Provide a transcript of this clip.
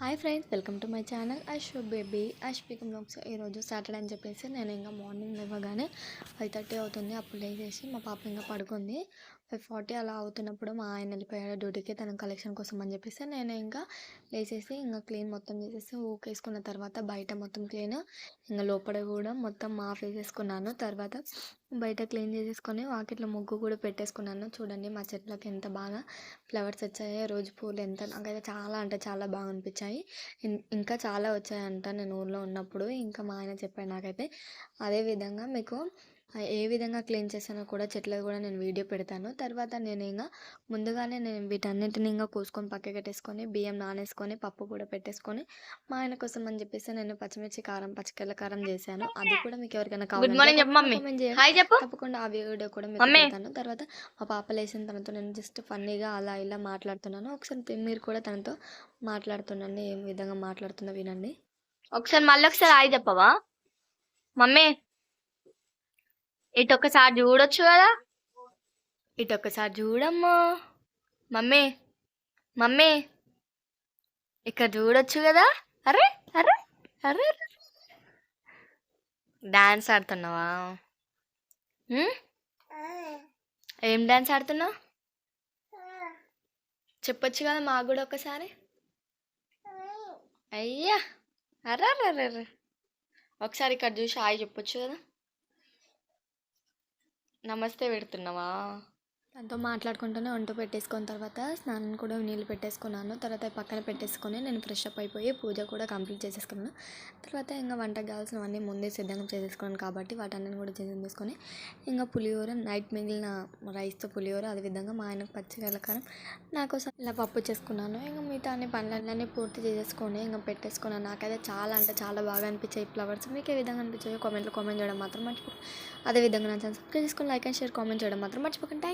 Hi friends welcome to my channel Ashwa baby. Ashwika blogs ఈరోజు Saturday అని చెప్పేసి నేను ఇంకా మార్నింగ్ లేవగానే ఫైవ్ థర్టీ అవుతుంది. అప్పుడు లేచేసి మా పాప ఇంకా పడుకుంది. ఫైవ్ ఫార్టీ అలా అవుతున్నప్పుడు మా ఆయన వెళ్ళిపోయాడు డ్యూటీకి తన కలెక్షన్ కోసం అని చెప్పేసి నేను ఇంకా లేచేసి ఇంకా క్లీన్ మొత్తం చేసేసి ఊకేసుకున్న తర్వాత బయట మొత్తం క్లీన్ ఇంకా లోపల కూడా మొత్తం మాఫ్ వేసేసుకున్నాను తర్వాత బయట క్లీన్ చేసేసుకొని వాకిట్లో ముగ్గు కూడా పెట్టేసుకున్నాను. చూడండి మా చెట్లకి ఎంత బాగా ఫ్లవర్స్ వచ్చాయో రోజు పూలు ఎంత నాకైతే చాలా అంటే చాలా బాగా అనిపించాయి. వచ్చాయి. ఇంకా చాలా వచ్చాయంట నేను ఊర్లో ఉన్నప్పుడు. ఇంకా మా ఆయన చెప్పాడు నాకైతే. అదే విధంగా మీకు ఏ విధంగా క్లీన్ చేశానో కూడా చెట్లది కూడా నేను వీడియో పెడతాను. తర్వాత నేను ఇంకా ముందుగానే నేను వీటన్నిటిని ఇంకా కోసుకొని పక్కకి పెట్టేసుకొని బియ్యం నానేసుకొని పప్పు కూడా పెట్టేసుకొని మా ఆయన కోసం అని చెప్పేసి నేను పచ్చిమిర్చి కారం పచ్చికల్ల కారం చేశాను. అది కూడా మీకు ఎవరికైనా చెప్పు తప్పకుండా ఆ వీడియో కూడా మీకు. పెడతాను. తర్వాత మా పాప లేచిన తనతో నేను జస్ట్ ఫన్నీగా అలా ఇలా మాట్లాడుతున్నాను. ఒకసారి మీరు కూడా తనతో మాట్లాడుతుండండి. ఏ విధంగా మాట్లాడుతుందో వినండి. ఒకసారి మళ్ళీ ఒకసారి హాయ్ చెప్పవా? మమ్మీ. ఇటు ఒకసారి చూడొచ్చు కదా? ఇటు ఒకసారి చూడమ్మా. Mummy mummy. ఇక్కడ చూడొచ్చు కదా? అరే అరే అరే డాన్స్ ఆడుతున్నావా? ఏం డాన్స్ ఆడుతున్నావు? చెప్పొచ్చు కదా మాకు కూడా ఒకసారి? అయ్యా. అరే. ఒకసారి ఇక్కడ చూసి హాయ్ చెప్పొచ్చు కదా? నమస్తే పెడుతున్నావా? దాంతో మాట్లాడుకుంటూనే వంట పెట్టేసుకున్న తర్వాత స్నానం కూడా నీళ్ళు పెట్టేసుకున్నాను. తర్వాత పక్కన పెట్టేసుకొని నేను ఫ్రెష్ అప్ అయిపోయి పూజ కూడా కంప్లీట్ చేసేసుకున్నాను. తర్వాత ఇంకా వంటకు కావాల్సినవన్నీ ముందే సిద్ధంగా చేసేసుకున్నాను కాబట్టి వాటన్నీ కూడా చేసేసుకొని ఇంకా పులిహోర నైట్ మిగిలిన రైస్తో పులిహోర అదేవిధంగా మా ఆయనకు పచ్చికాయల కారం నా కోసం ఇలా పప్పు చేసుకున్నాను. ఇంకా మిగతా అన్ని పనులన్నీ పూర్తి చేసేసుకొని ఇంకా పెట్టేసుకున్నాను. నాకైతే చాలా అంటే చాలా బాగా అనిపించాయి ఫ్లవర్స్. మీకు ఏ విధంగా అనిపించాయో కామెంట్లో కామెంట్ చేయడం మాత్రం మర్చిపో అదేవిధంగా నా ఛానల్ సబ్స్క్రైబ్ చేసుకుని లైక్ అండ్ షేర్ కామెంట్ చేయడం మాత్రం మర్చిపోకండి.